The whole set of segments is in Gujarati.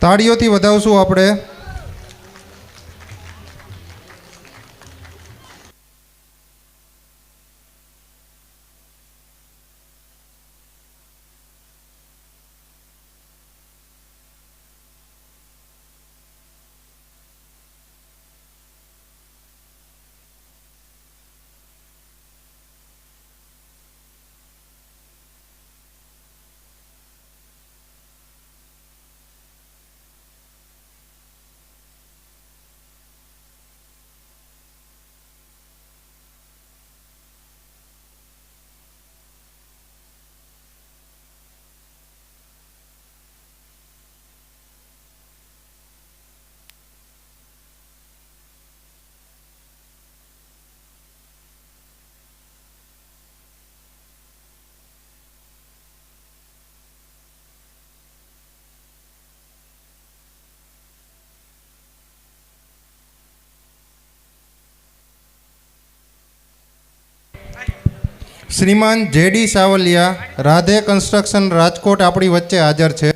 તાળીઓથી વધાવશું આપણે. શ્રીમાન જેડી સાવલિયા, રાધે કન્સ્ટ્રક્શન રાજકોટ આપણી વચ્ચે હાજર છે.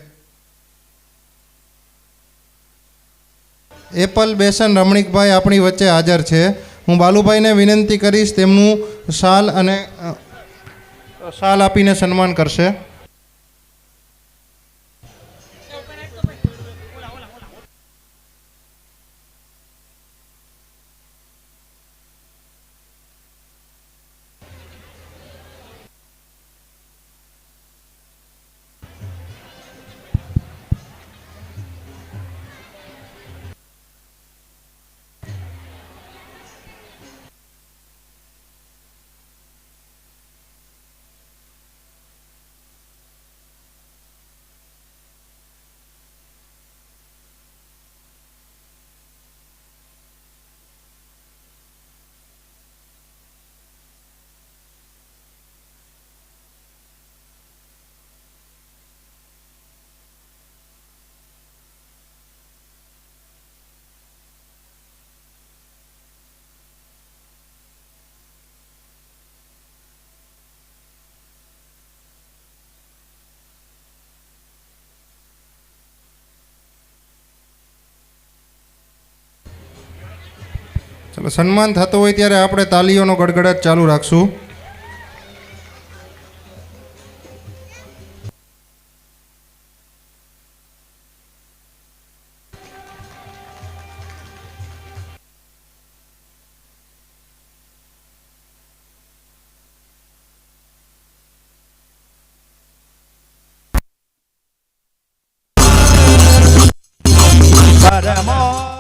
એપલ બેસન રમણીકભાઈ આપણી વચ્ચે હાજર છે. હું બાલુભાઈને વિનંતી કરીશ તેમનું શાલ અને શાલ આપીને સન્માન કરશે. ચલો સન્માન થતો હોય ત્યારે આપણે તાલીઓનો ગડગડાટ ચાલુ રાખશું. મૈયા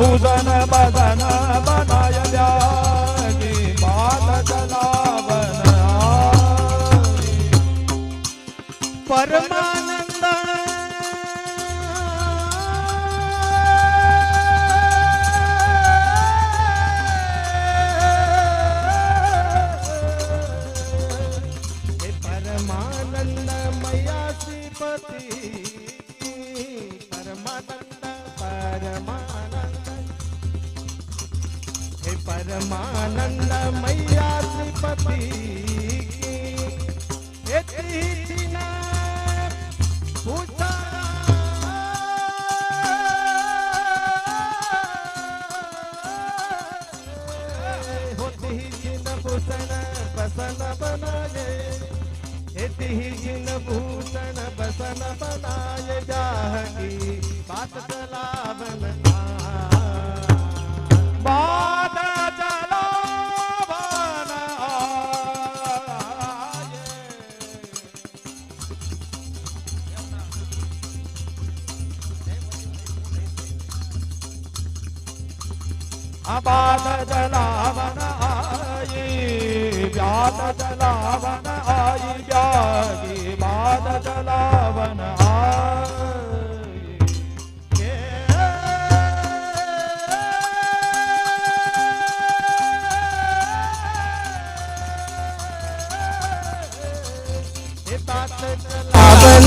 भूषण बदन बनाय की बाल जलावन परमानंद परमानंद मया श्रीपति परमानंद मैया श्रीपति አበል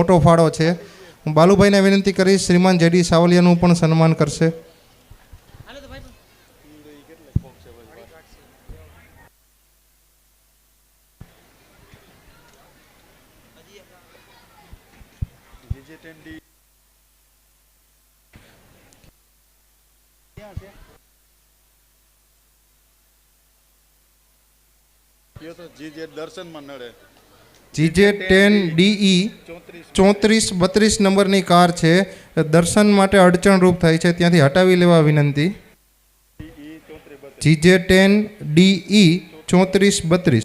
મોટો ફાળો છે. હું બાલુભાઈને વિનંતી કરીશ, શ્રીમાન જેડી સાવલિયાનું પણ સન્માન કરશે. દર્શનમાં નડે. જીજે ટેન ડીઈ ચોત્રીસ, બત્રીસ નંબરની કાર છે. દર્શન માટે અડચણરૂપ થાય છે. ત્યાંથી હટાવી લેવા વિનંતી. જીજે ટેન ડીઈ ચોત્રીસ, બત્રીસ.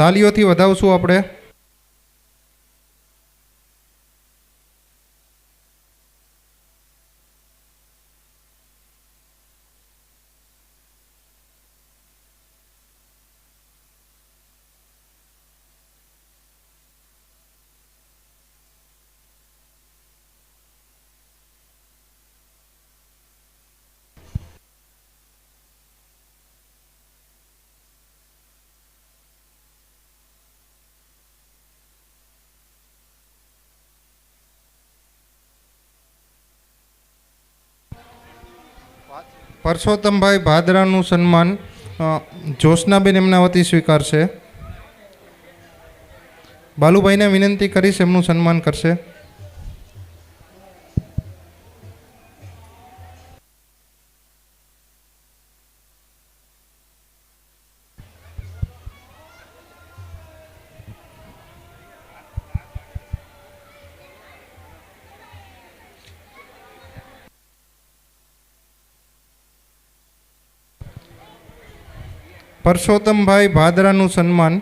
તાલીઓથી વધાવશું આપણે. પરસોત્તમભાઈ ભાદરાનું સન્માન જોશનાબેન એમના વતી સ્વીકારશે. બાલુભાઈને વિનંતી કરીશ એમનું સન્માન કરશે. પરસોત્તમભાઈ ભાદરાનું સન્માન